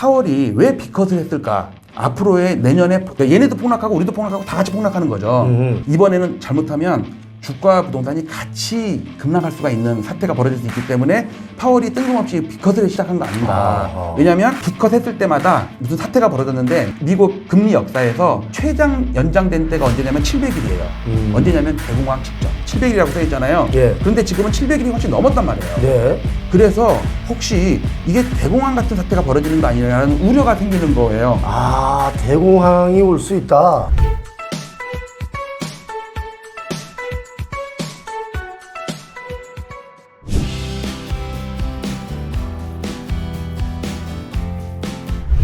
파월이 왜 비컷을 했을까? 앞으로의 내년에 그러니까 얘네도 폭락하고 우리도 폭락하고 다 같이 폭락하는 거죠. 음. 이번에는 잘못하면 주가 부동산이 같이 급락할 수가 있는 사태가 벌어질 수 있기 때문에 파월이 뜬금없이 비컷을 시작한 거 아닌가. 아하. 왜냐하면 비컷 했을 때마다 무슨 사태가 벌어졌는데 미국 금리 역사에서 최장 연장된 때가 언제냐면 700일이에요. 음. 언제냐면 대공황 직전. 700일이라고 써 있잖아요. 예. 그런데 지금은 700일이 훨씬 넘었단 말이에요. 네. 그래서 혹시 이게 대공황 같은 사태가 벌어지는 거 아니냐는 우려가 생기는 거예요. 아, 대공황이 올 수 있다.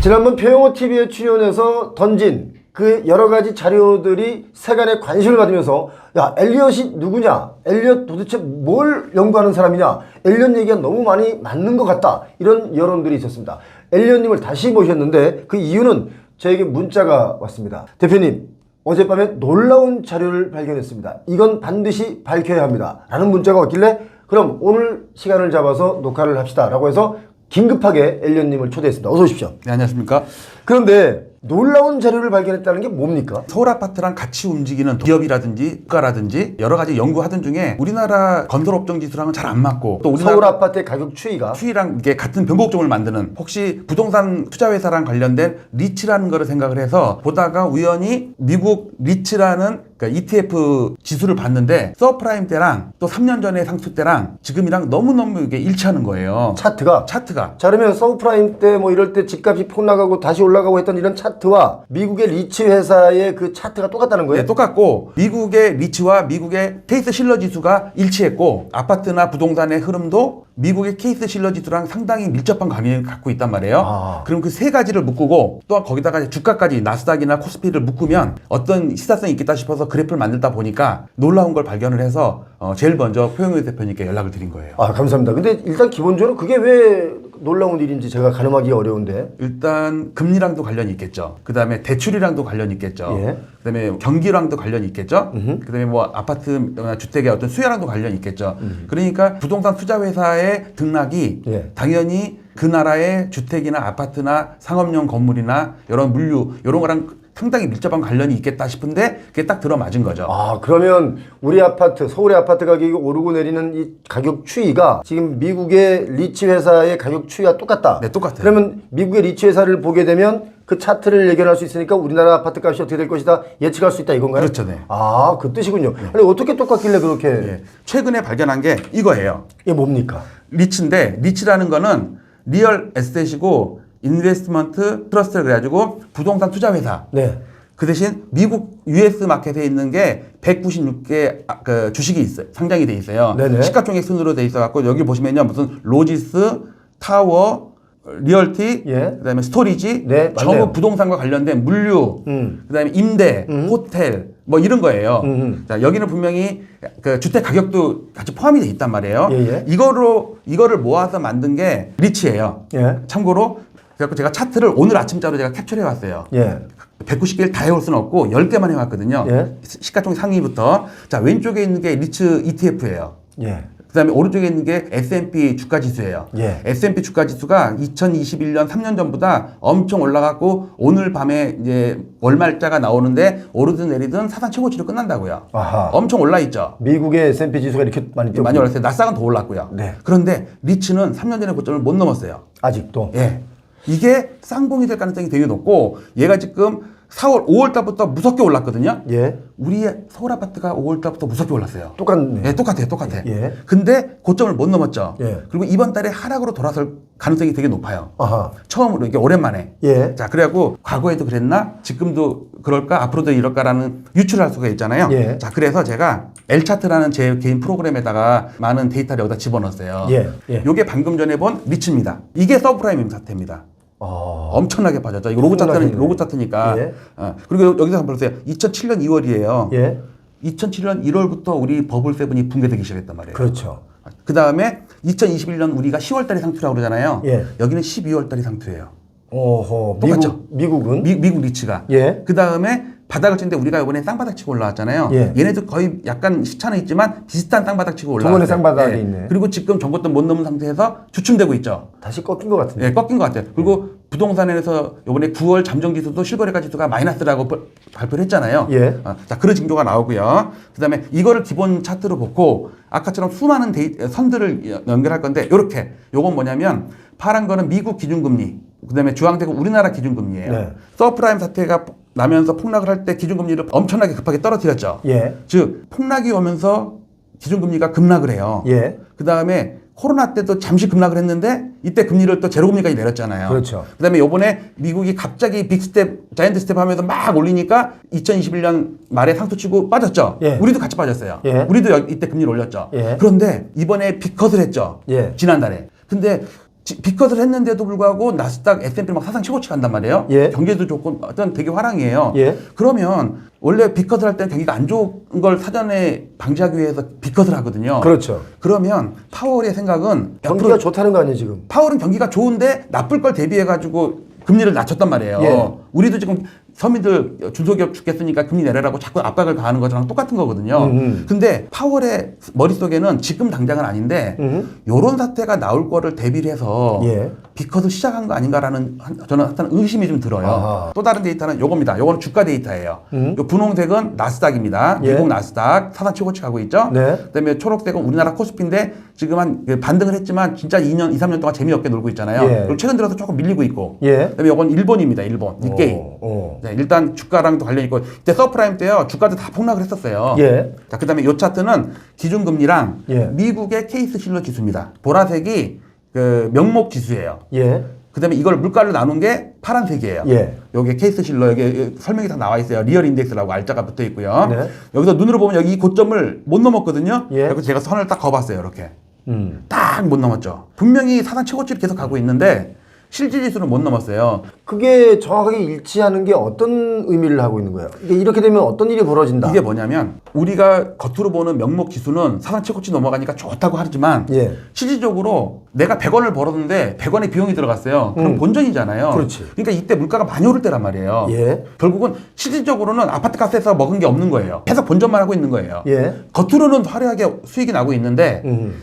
지난번 표영호 TV에 출연해서 던진 그 여러 가지 자료들이 세간의 관심을 받으면서 야 엘리엇이 누구냐? 엘리엇 도대체 뭘 연구하는 사람이냐? 엘리엇 얘기가 너무 많이 맞는 것 같다. 이런 여론들이 있었습니다. 엘리엇님을 다시 모셨는데 그 이유는 저에게 문자가 왔습니다. 대표님 어젯밤에 놀라운 자료를 발견했습니다. 이건 반드시 밝혀야 합니다. 라는 문자가 왔길래 그럼 오늘 시간을 잡아서 녹화를 합시다. 라고 해서 긴급하게 엘리엇님을 초대했습니다 어서 오십시오 네, 안녕하십니까. 그런데 놀라운 자료를 발견했다는 게 뭡니까? 서울 아파트랑 같이 움직이는 기업이라든지 국가라든지 여러 가지 연구하던 중에 우리나라 건설업종 지수랑은 잘 안 맞고 또 우리나라 서울 아파트의 가격 추이가 추이랑 이게 같은 변곡종을 만드는 혹시 부동산 투자 회사랑 관련된 리츠라는 거를 생각을 해서 보다가 우연히 미국 리츠라는 그러니까 ETF 지수를 봤는데 서프라임 때랑 또 3년 전의 상수 때랑 지금이랑 너무너무 이게 일치하는 거예요. 차트가 차트가 자 그러면 서브프라임 때 뭐 이럴 때 집값이 폭락하고 다시 올라가고 했던 이런 차트와 미국의 리츠 회사의 그 차트가 똑같다는 거예요? 네, 똑같고 미국의 리츠와 미국의 케이스 실러 지수가 일치했고 아파트나 부동산의 흐름도 미국의 케이스 실러 지수랑 상당히 밀접한 관계를 갖고 있단 말이에요. 아. 그럼 그 세 가지를 묶고 또 거기다가 주가까지 나스닥이나 코스피를 묶으면 어떤 시사성이 있겠다 싶어서 그래프를 만들다 보니까 놀라운 걸 발견을 해서 어, 제일 먼저 표영효 대표님께 연락을 드린 거예요. 아 감사합니다. 근데 일단 기본적으로 그게 왜 놀라운 일인지 제가 가늠하기 어려운데 일단 금리랑도 관련이 있겠죠. 그 다음에 대출이랑도 관련이 있겠죠. 예. 그 다음에 경기랑도 관련이 있겠죠. 그 다음에 뭐 아파트, 주택의 어떤 수요랑도 관련이 있겠죠. 그러니까 부동산 투자 회사의 등락이 예. 당연히 그 나라의 주택이나 아파트나 상업용 건물이나 이런 물류 이런 거랑 상당히 밀접한 관련이 있겠다 싶은데 그게 딱 들어맞은 거죠. 아 그러면 우리 아파트 서울의 아파트 가격이 오르고 내리는 이 가격 추이가 지금 미국의 리츠 회사의 가격 추이와 똑같다. 네, 똑같아요. 그러면 미국의 리츠 회사를 보게 되면 그 차트를 예견할 수 있으니까 우리나라 아파트 값이 어떻게 될 것이다 예측할 수 있다 이건가요? 그렇죠, 네. 아, 그 뜻이군요. 아니 어떻게 똑같길래 그렇게 예. 최근에 발견한 게 이거예요. 이게 뭡니까? 리츠인데 리츠라는 거는 리얼 에스테이고 인베스트먼트 트러스트를 그래가지고 부동산 투자 회사. 네. 그 대신 미국 US 마켓에 있는 게 196개 아, 그 주식이 있어요. 상장이 돼 있어요. 네네. 시가총액 순으로 돼 있어 갖고 여기 보시면요. 무슨 로지스, 타워, 리얼티, 예. 그다음에 스토리지, 네. 전부 부동산과 관련된 물류, 음. 그다음에 임대, 호텔 뭐 이런 거예요. 음, 음. 자, 여기는 분명히 그 주택 가격도 같이 포함이 돼 있단 말이에요. 예, 예. 이거로 이거를 모아서 만든 게 리치예요. 예. 참고로 그래갖고 제가 차트를 오늘 아침자로 제가 캡처해 왔어요. 예. 190개를 다 해올 수는 없고 10개만 해왔거든요. 예. 시가총액 상위부터. 자, 왼쪽에 있는 게 리츠 ETF예요. 예. 그 다음에 오른쪽에 있는 게 S&P 주가 지수예요. 예. S&P 주가 지수가 2021년 3년 전보다 엄청 올라갔고 오늘 밤에 이제 월말자가 나오는데 오르든 내리든 사상 최고치로 끝난다고요. 아하. 엄청 올라 있죠. 미국의 S&P 지수가 이렇게 많이 뛰고 많이 올랐어요. 나스닥은 더 올랐고요. 네. 그런데 리츠는 3년 전의 고점을 못 넘었어요. 아직도 예. 이게 쌍봉이 될 가능성이 되게 높고 얘가 지금 4월, 5월 달부터 무섭게 올랐거든요. 예. 우리 서울 아파트가 5월 달부터 무섭게 올랐어요. 똑같네. 예, 똑같아요. 똑같아. 예. 근데 고점을 못 넘었죠. 예. 그리고 이번 달에 하락으로 돌아설 가능성이 되게 높아요. 아하. 처음으로 이게 오랜만에. 예. 자, 그래갖고 과거에도 그랬나? 지금도 그럴까? 앞으로도 이럴까라는 유추를 할 수가 있잖아요. 예. 자, 그래서 제가 L차트라는 제 개인 프로그램에다가 많은 데이터를 여기다 집어넣었어요. 예, 예. 요게 방금 전에 본 리츠입니다. 이게 서브프라임 사태입니다. 아. 엄청나게 빠졌죠. 이거 로그 차트는 로그 차트니까. 예. 어, 그리고 여기서 한번 보세요. 2007년 2월이에요. 예. 2007년 1월부터 우리 버블 세븐이 붕괴되기 시작했단 말이에요. 그렇죠. 그 다음에 2021년 우리가 10월 달에 상투라고 그러잖아요. 예. 여기는 12월 달에 상투예요. 오호. 똑같죠? 미국 미국은 미, 미국 리츠가. 예. 그 다음에 바닥을 치는데 우리가 이번에 쌍바닥 치고 올라왔잖아요. 예. 얘네도 거의 약간 시차는 있지만 비슷한 쌍바닥 치고 올라왔어요. 저번에 쌍바닥이 있네. 그리고 지금 전고점 못 넘은 상태에서 주춤되고 있죠. 다시 꺾인 것 같은데. 예, 꺾인 것 같아요. 그리고 부동산에서 이번에 9월 잠정 지수도 실거래가 지수가 마이너스라고 버- 발표를 했잖아요. 예. 어, 자 그런 징조가 나오고요. 그다음에 이거를 기본 차트로 보고 아까처럼 수많은 데이, 선들을 여- 연결할 건데 이렇게 요건 뭐냐면 파란 거는 미국 기준금리, 그다음에 주황색은 우리나라 기준금리예요. 네. 서프라임 사태가 나면서 폭락을 할 때 기준금리를 엄청나게 급하게 떨어뜨렸죠. 예. 즉 폭락이 오면서 기준금리가 급락을 해요. 예. 그 다음에 코로나 때도 잠시 급락을 했는데 이때 금리를 또 제로금리까지 내렸잖아요. 그렇죠. 그다음에 요번에 미국이 갑자기 빅스텝, 자이언트 스텝 하면서 막 올리니까 2021년 말에 상투치고 빠졌죠. 예. 우리도 같이 빠졌어요. 예. 우리도 여- 이때 금리를 올렸죠. 예. 그런데 이번에 빅컷을 했죠. 예. 지난달에. 근데 지- 빅컷을 했는데도 불구하고 나스닥, S&P 막 사상 최고치 간단 말이에요. 예. 경제도 좋고 어떤 되게 화랑이에요. 예. 그러면 원래 빅컷을 할 때는 경기가 안 좋은 걸 사전에 방지하기 위해서 빅컷을 하거든요. 그렇죠. 그러면 파월의 생각은 경기가 좋다는 거 아니에요, 지금? 파월은 경기가 좋은데 나쁠 걸 대비해 가지고 금리를 낮췄단 말이에요. 예. 우리도 지금 서민들 중소기업 죽겠으니까 금리 내려라고 자꾸 압박을 가하는 것이랑 똑같은 거거든요. 음, 음. 근데 파월의 머릿속에는 지금 당장은 아닌데 음. 요런 사태가 나올 거를 대비를 해서 예. 비컷을 시작한 거 아닌가라는 한- 저는 하여튼 의심이 좀 들어요. 아하. 또 다른 데이터는 요겁니다. 요거는 주가 데이터예요. 음. 요 분홍색은 나스닥입니다. 예. 미국 나스닥 사상 최고치 가고 있죠. 네. 그다음에 초록색은 우리나라 코스피인데 지금 한그 반등을 했지만 진짜 2년, 2, 3년 동안 재미없게 놀고 있잖아요. 예. 그리고 최근 들어서 조금 밀리고 있고. 예. 그다음에 요건 일본입니다. 일본 니케이. 어, 어. 네, 일단 주가랑도 관련 있고 이때 서프라임 때요 주가도 다 폭락을 했었어요. 예. 자 그다음에 요 차트는 기준금리랑 예. 미국의 케이스 실러 지수입니다. 보라색이 그 명목 지수예요. 예. 그다음에 이걸 물가를 나눈 게 파란색이에요. 예. 여기 케이스 실러 여기 설명이 다 나와 있어요. 리얼 인덱스라고 알짜가 붙어 있고요. 네. 여기서 눈으로 보면 여기 이 고점을 못 넘었거든요. 예. 그래서 제가 선을 딱 그어봤어요. 이렇게 음. 딱못 넘었죠. 분명히 사상 최고치를 계속 가고 있는데 실질 지수는 못 넘었어요. 그게 정확하게 일치하는 게 어떤 의미를 하고 있는 거예요? 이게 이렇게 되면 어떤 일이 벌어진다? 이게 뭐냐면 우리가 겉으로 보는 명목 지수는 사상 최고치 넘어가니까 좋다고 하지만 예. 실질적으로 내가 100원을 벌었는데 100원의 비용이 들어갔어요. 그럼 음. 본전이잖아요. 그렇지. 그러니까 이때 물가가 많이 오를 때란 말이에요. 예. 결국은 실질적으로는 아파트 값에서 먹은 게 없는 거예요. 계속 본전만 하고 있는 거예요. 예. 겉으로는 화려하게 수익이 나고 있는데 음.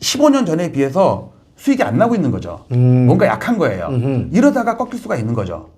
15년 전에 비해서 수익이 안 나고 있는 거죠. 음. 뭔가 약한 거예요. 음흠. 이러다가 꺾일 수가 있는 거죠.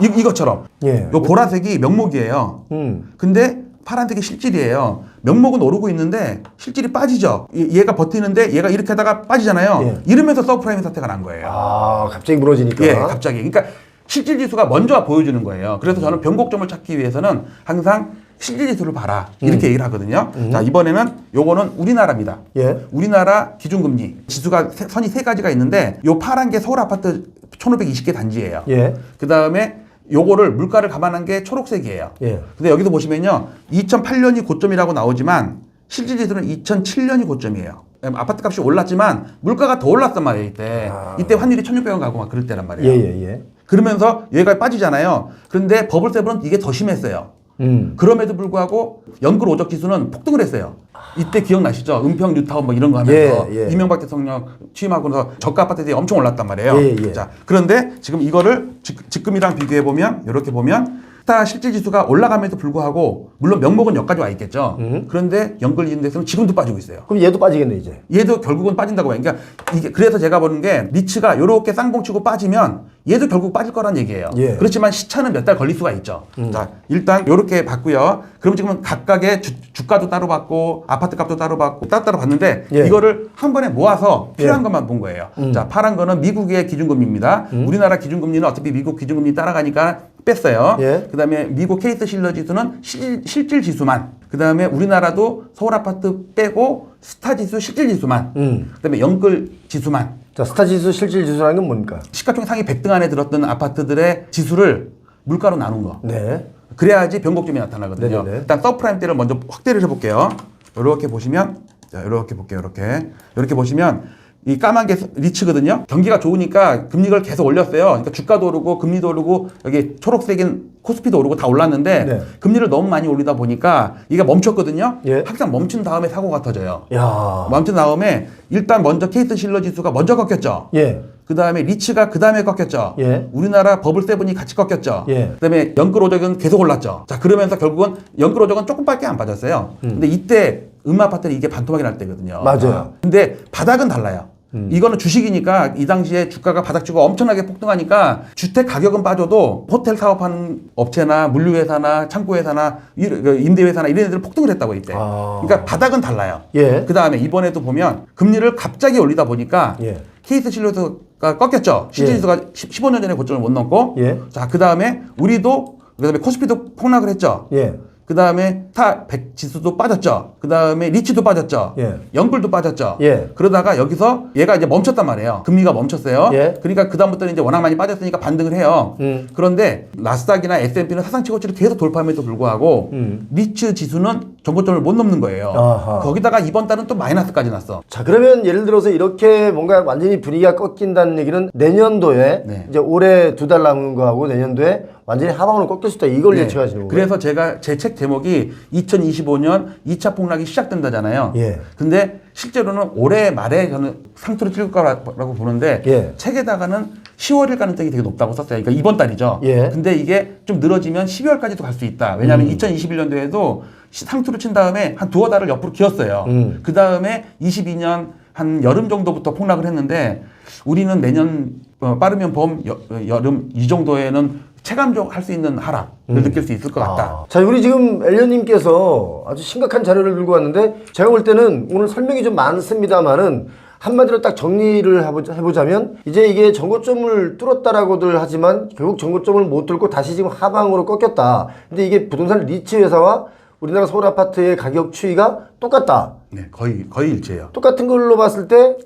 이, 이것처럼. 예. 요 보라색이 명목이에요. 음. 근데 파란색이 실질이에요. 명목은 오르고 있는데 실질이 빠지죠. 얘- 얘가 버티는데 얘가 이렇게 하다가 빠지잖아요. 예. 이러면서 서프라임 사태가 난 거예요. 아, 갑자기 무너지니까. 예, 갑자기. 그러니까 실질 지수가 먼저 보여주는 거예요. 그래서 저는 변곡점을 찾기 위해서는 항상 실질 지수를 봐라. 이렇게 얘기를 하거든요. 자, 이번에는 요거는 우리나라입니다. 예. 우리나라 기준금리 지수가 세- 선이 세 가지가 있는데 요 파란 게 서울 아파트 1520개 단지예요. 예. 그 다음에 요거를 물가를 감안한 게 초록색이에요. 예. 근데 여기서 보시면요. 2008년이 고점이라고 나오지만 실질 지수는 2007년이 고점이에요. 아파트 값이 올랐지만 물가가 더 올랐단 말이에요, 이때. 아. 이때 환율이 1600원 가고 막 그럴 때란 예, 말이에요. 예, 예. 그러면서 얘가 빠지잖아요. 그런데 버블세븐은 이게 더 심했어요. 음. 그럼에도 불구하고 연끌 오적 지수는 폭등을 했어요. 이때 기억나시죠? 은평 뉴타운 뭐 이런 거 하면서 예, 예. 이명박 대통령 취임하고 나서 저가 아파트들이 엄청 올랐단 말이에요. 예, 예. 자, 그런데 지금 이거를 직, 직금이랑 비교해 보면 이렇게 보면 스타 실질 지수가 올라감에도 불구하고 물론 명목은 여기까지 와 있겠죠. 음. 그런데 연끌 인덱스는 지금도 빠지고 있어요. 그럼 얘도 빠지겠네, 이제. 얘도 결국은 빠진다고 봐요. 그러니까 이게 그래서 제가 보는 게 리츠가 이렇게 쌍봉치고 빠지면 얘도 결국 빠질 거란 얘기예요. 예. 음. 그렇지만 시차는 몇 달 걸릴 수가 있죠. 자, 일단 이렇게 봤고요. 그럼 지금 각각의 주, 가도 따로 받고 아파트 값도 따로 받고 따로따로 봤는데 예. 이거를 한 번에 모아서 필요한 예. 것만 본 거예요. 음. 자, 파란 거는 미국의 기준금리입니다. 우리나라 기준금리는 어차피 미국 기준금리 따라가니까 뺐어요. 예. 그다음에 미국 케이스 실러 지수는 실, 실질 지수만. 그다음에 우리나라도 서울 아파트 빼고 스타 지수 실질 지수만. 음. 그다음에 연끌 지수만. 자, 스타 지수, 실질 지수라는 건 뭡니까? 시가총 상위 100등 안에 들었던 아파트들의 지수를 물가로 나눈 거. 네. 그래야지 변곡점이 나타나거든요. 네네네. 일단 서프라임 때를 먼저 확대를 해볼게요. 이렇게 보시면, 자, 이렇게 볼게요. 이렇게. 이렇게 보시면, 이 까만 게 리츠거든요. 경기가 좋으니까 금리를 계속 올렸어요. 그러니까 주가도 오르고 금리도 오르고 여기 초록색인 코스피도 오르고 다 올랐는데 네. 금리를 너무 많이 올리다 보니까 이게 멈췄거든요. 예. 항상 멈춘 다음에 사고가 터져요. 야. 멈춘 다음에 일단 먼저 케이스 실러 지수가 먼저 꺾였죠. 예. 그 다음에 리츠가 그 다음에 꺾였죠. 예. 우리나라 버블 세븐이 같이 꺾였죠. 예. 그 다음에 연끌 오적은 계속 올랐죠. 자, 그러면서 결국은 연끌 오적은 조금밖에 안 빠졌어요. 근데 이때 음마 아파트는 이게 반토막이 날 때거든요. 맞아요. 아, 근데 바닥은 달라요. 이거는 주식이니까 이 당시에 주가가 바닥주가 엄청나게 폭등하니까 주택 가격은 빠져도 호텔 사업하는 업체나 물류회사나 창고회사나 이- 그 임대회사나 이런 애들 폭등을 했다고 이때. 아. 그러니까 바닥은 달라요. 예. 그 다음에 이번에도 보면 금리를 갑자기 올리다 보니까 예. 케이스 신뢰도가 꺾였죠. 실질지수가 15년 전에 고점을 못 넘고. 예. 자, 그 다음에 우리도 그 다음에 코스피도 폭락을 했죠. 예. 그 다음에 타100 지수도 빠졌죠. 그 다음에 리치도 빠졌죠. 예. 영불도 빠졌죠. 예. 그러다가 여기서 얘가 이제 멈췄단 말이에요. 금리가 멈췄어요. 예. 그러니까 그 다음부터는 이제 워낙 많이 빠졌으니까 반등을 해요. 음. 그런데 나스닥이나 S&P는 사상 최고치를 계속 돌파함에도 불구하고 음. 리츠 지수는 정고점을 못 넘는 거예요. 아하. 거기다가 이번 달은 또 마이너스까지 났어. 자 그러면 예를 들어서 이렇게 뭔가 완전히 분위기가 꺾인다는 얘기는 내년도에 네. 이제 올해 두 달 남은 거하고 내년도에 완전히 하방으로 꺾일 수 있다 이걸 네. 예측하시는 거예요. 그래서 제가 제 책 제목이 2025년 2차 폭락이 시작된다잖아요. 예. 근데 실제로는 올해 말에 저는 상투를 찍을 거라고 보는데 예. 책에다가는 10월일 가능성이 되게 높다고 썼어요. 그러니까 이번 달이죠. 예. 음. 근데 이게 좀 늘어지면 12월까지도 갈 수 있다. 왜냐하면 2021년도에도 상투를 친 다음에 한 두어 달을 옆으로 기었어요. 음. 그 다음에 22년 한 여름 정도부터 폭락을 했는데 우리는 내년 어, 빠르면 봄, 여, 름이 정도에는 체감적 할 수 있는 하락을 느낄 수 있을 것 같다. 아. 자, 우리 지금 엘리언님께서 아주 심각한 자료를 들고 왔는데 제가 볼 때는 오늘 설명이 좀 많습니다만은 한마디로 딱 정리를 해보자- 해보자면 이제 이게 정고점을 뚫었다라고들 하지만 결국 정고점을 못 뚫고 다시 지금 하방으로 꺾였다. 근데 이게 부동산 리츠 회사와 우리나라 서울 아파트의 가격 추이가 똑같다. 네, 거의 거의 일치해요. 똑같은 걸로 봤을 때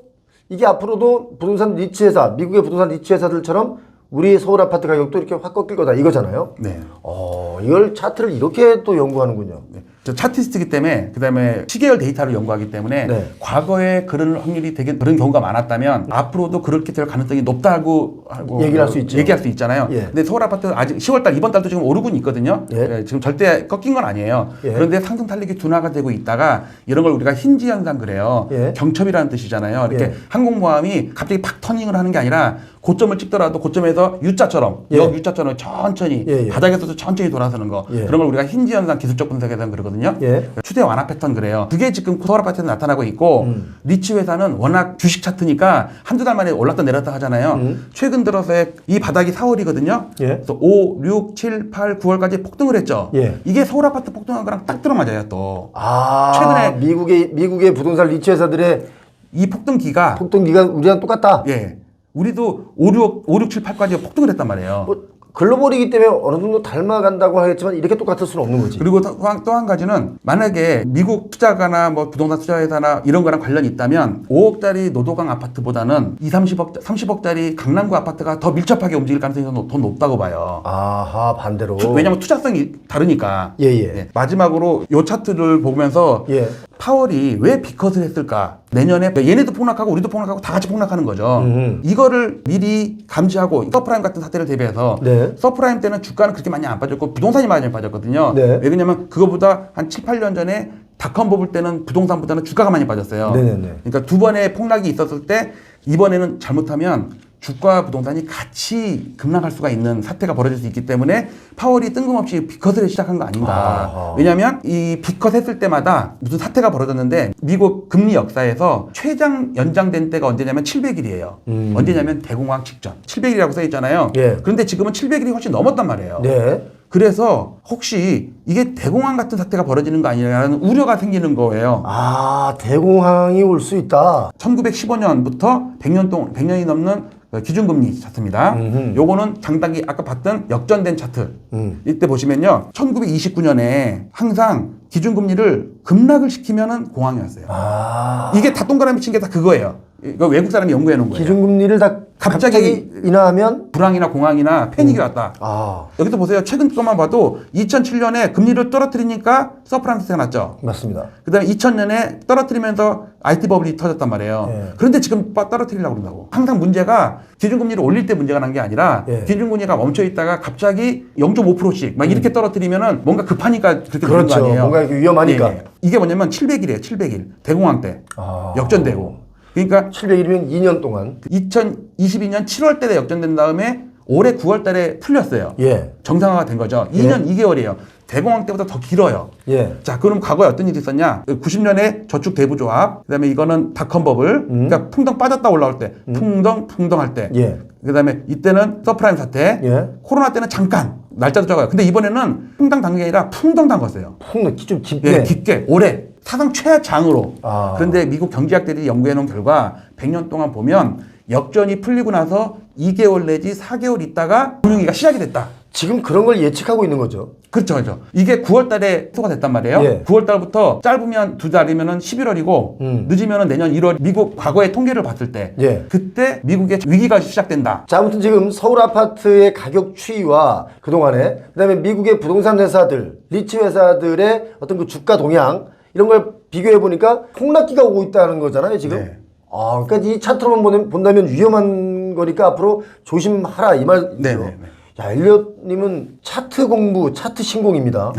이게 앞으로도 부동산 리츠 회사, 미국의 부동산 리츠 회사들처럼 우리 서울 아파트 가격도 이렇게 확 꺾일 거다 이거잖아요. 네. 어, 이걸 차트를 이렇게 또 연구하는군요. 네. 저 차티스트기 때문에 그다음에 시계열 데이터를 연구하기 때문에 네. 과거에 그런 확률이 되게 그런 경우가 많았다면 앞으로도 그렇게 될 가능성이 높다고 하고 얘기를 할수 있죠. 얘기할 수 있잖아요. 예. 근데 서울 아파트 아직 10월 달 이번 달도 지금 오르고 있거든요. 예. 예, 지금 절대 꺾인 건 아니에요. 예. 그런데 상승 탄력이 둔화가 되고 있다가 이런 걸 우리가 힌지 현상 그래요. 예. 경첩이라는 뜻이잖아요. 이렇게 예. 항공모함이 갑자기 팍 터닝을 하는 게 아니라 고점을 찍더라도 고점에서 U자처럼 예. 역 U자처럼 천천히 예, 예. 바닥에서도 천천히 돌아서는 거 예. 그런 걸 우리가 힌지 현상 기술적 분석에서는 그러거든요. 예. 추세 완화 패턴 그래요. 그게 지금 서울 아파트에서 나타나고 있고 음. 리치 회사는 워낙 주식 차트니까 한두 달 만에 올랐다 내렸다 하잖아요. 음. 최근 들어서의 이 바닥이 4월이거든요. 예. 그래서 5, 6, 7, 8, 9월까지 폭등을 했죠. 예. 이게 서울 아파트 폭등한 거랑 딱 들어맞아요 또. 아, 최근에- 미국의 미국의 부동산 리츠 회사들의 이 폭등기가 폭등기가 우리랑 똑같다. 예. 우리도 5, 6, 5, 6, 7, 8까지 폭등을 했단 말이에요. 뭐 글로벌이기 때문에 어느 정도 닮아간다고 하겠지만 이렇게 똑같을 수는 없는 거지. 그리고 또한 가지는 만약에 미국 투자가나 뭐 부동산 투자회사나 이런 거랑 관련이 있다면 5억짜리 노도강 아파트보다는 2, 30억, 30억짜리 강남구 아파트가 더 밀접하게 움직일 가능성이 더 높- 높다고 봐요. 아하 반대로. 왜냐면 투자성이 다르니까. 예, 예. 네. 마지막으로 요 차트를 보면서 예. 파월이 왜 비컷을 했을까? 내년에 얘네도 폭락하고 우리도 폭락하고 다 같이 폭락하는 거죠. 음. 이거를 미리 감지하고 서프라임 같은 사태를 대비해서 네. 서프라임 때는 주가는 그렇게 많이 안 빠졌고 부동산이 많이 빠졌거든요. 네. 왜냐면 그거보다 한 7, 8년 전에 닷컴 버블 때는 부동산보다는 주가가 많이 빠졌어요. 네네네. 그러니까 두 번의 폭락이 있었을 때 이번에는 잘못하면 주가 부동산이 같이 급락할 수가 있는 사태가 벌어질 수 있기 때문에 파월이 뜬금없이 비컷을 시작한 거 아닌가. 아하. 왜냐하면 이 비컷 했을 때마다 무슨 사태가 벌어졌는데 미국 금리 역사에서 최장 연장된 때가 언제냐면 700일이에요. 음. 언제냐면 대공황 직전. 700일이라고 써 있잖아요. 예. 그런데 지금은 700일이 훨씬 넘었단 말이에요. 네. 그래서 혹시 이게 대공황 같은 사태가 벌어지는 거 아니냐는 우려가 생기는 거예요. 아 대공황이 올 수 있다. 1915년부터 100년 동안 100년이 넘는 그 기준금리 차트입니다. 음흠. 요거는 장단기 아까 봤던 역전된 차트. 음. 이때 보시면요. 1929년에 항상 기준금리를 급락을 시키면은 공황이었어요. 아 이게 다 동그라미 친 게 다 그거예요. 이거 외국 사람이 연구해 놓은 거예요. 기준금리를 다 갑자기- 갑자기, 인하하면 불황이나 공황이나 패닉이 왔다. 아 여기서 보세요. 최근 것만 봐도 2007년에 금리를 떨어뜨리니까 서프라임 사태가 났죠. 맞습니다. 그다음에 2000년에 떨어뜨리면서 IT 버블이 터졌단 말이에요. 예. 그런데 지금 빠- 떨어뜨리려고 그런다고. 항상 문제가 기준금리를 올릴 때 문제가 난 게 아니라 예. 기준금리가 멈춰 있다가 갑자기 0.5%씩 막 이렇게 떨어뜨리면은 뭔가 급하니까 그렇게 되는 음. 그렇죠. 거 아니에요. 뭔가 이렇게 위험하니까. 예, 예. 이게 뭐냐면 700일이에요. 700일. 대공황 때. 아. 역전되고. 그러니까 700일이면 2년 동안 2022년 7월 때에 역전된 다음에 올해 9월 달에 풀렸어요. 예. 정상화가 된 거죠. 2년 2개월이에요. 대공황 때보다 더 길어요. 예. 자, 그럼 과거에 어떤 일이 있었냐? 90년에 저축 대부조합, 그다음에 이거는 닷컴 버블, 그러니까 풍덩 빠졌다 올라올 때, 풍덩 풍덩 할 때, 예. 그다음에 이때는 서프라임 사태, 예. 코로나 때는 잠깐 날짜도 적어요. 근데 이번에는 풍덩 당한 게 아니라 풍덩 담궜어요. 폭, 좀 깊게. 예, 깊게 올해 사상 최장으로. 아. 그런데 미국 경제학들이 연구해 놓은 결과 100년 동안 보면 역전이 풀리고 나서 2개월 내지 4개월 있다가 금융위기가 시작이 됐다. 지금 그런 걸 예측하고 있는 거죠. 그렇죠, 그렇죠. 이게 9월 달에 소가 됐단 말이에요. 예. 9월 달부터 짧으면 두 달이면은 11월이고 음. 늦으면은 내년 1월 미국 과거의 통계를 봤을 때 예. 그때 미국의 위기가 시작된다. 자, 아무튼 지금 서울 아파트의 가격 추이와 그동안에 그다음에 미국의 부동산 회사들, 리츠 회사들의 어떤 그 주가 동향 이런 걸 비교해 보니까 폭락기가 오고 있다는 거잖아요, 지금. 네. 아, 그러니까 이 차트로만 본다면 위험한 거니까 앞으로 조심하라 이 말이죠. 네, 네, 네. 야, 엘리엇님은 차트 공부, 차트 신공입니다.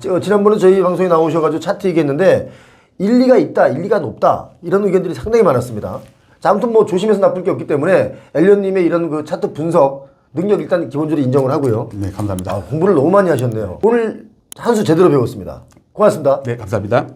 저, 지난번에 저희 방송에 나오셔가지고 차트 얘기했는데 일리가 있다, 일리가 높다 이런 의견들이 상당히 많았습니다. 자, 아무튼 뭐 조심해서 나쁠 게 없기 때문에 엘리엇님의 이런 그 차트 분석 능력 일단 기본적으로 인정을 하고요. 네, 감사합니다. 아, 공부를 너무 많이 하셨네요. 오늘 한 수 제대로 배웠습니다. 고맙습니다. 네, 감사합니다.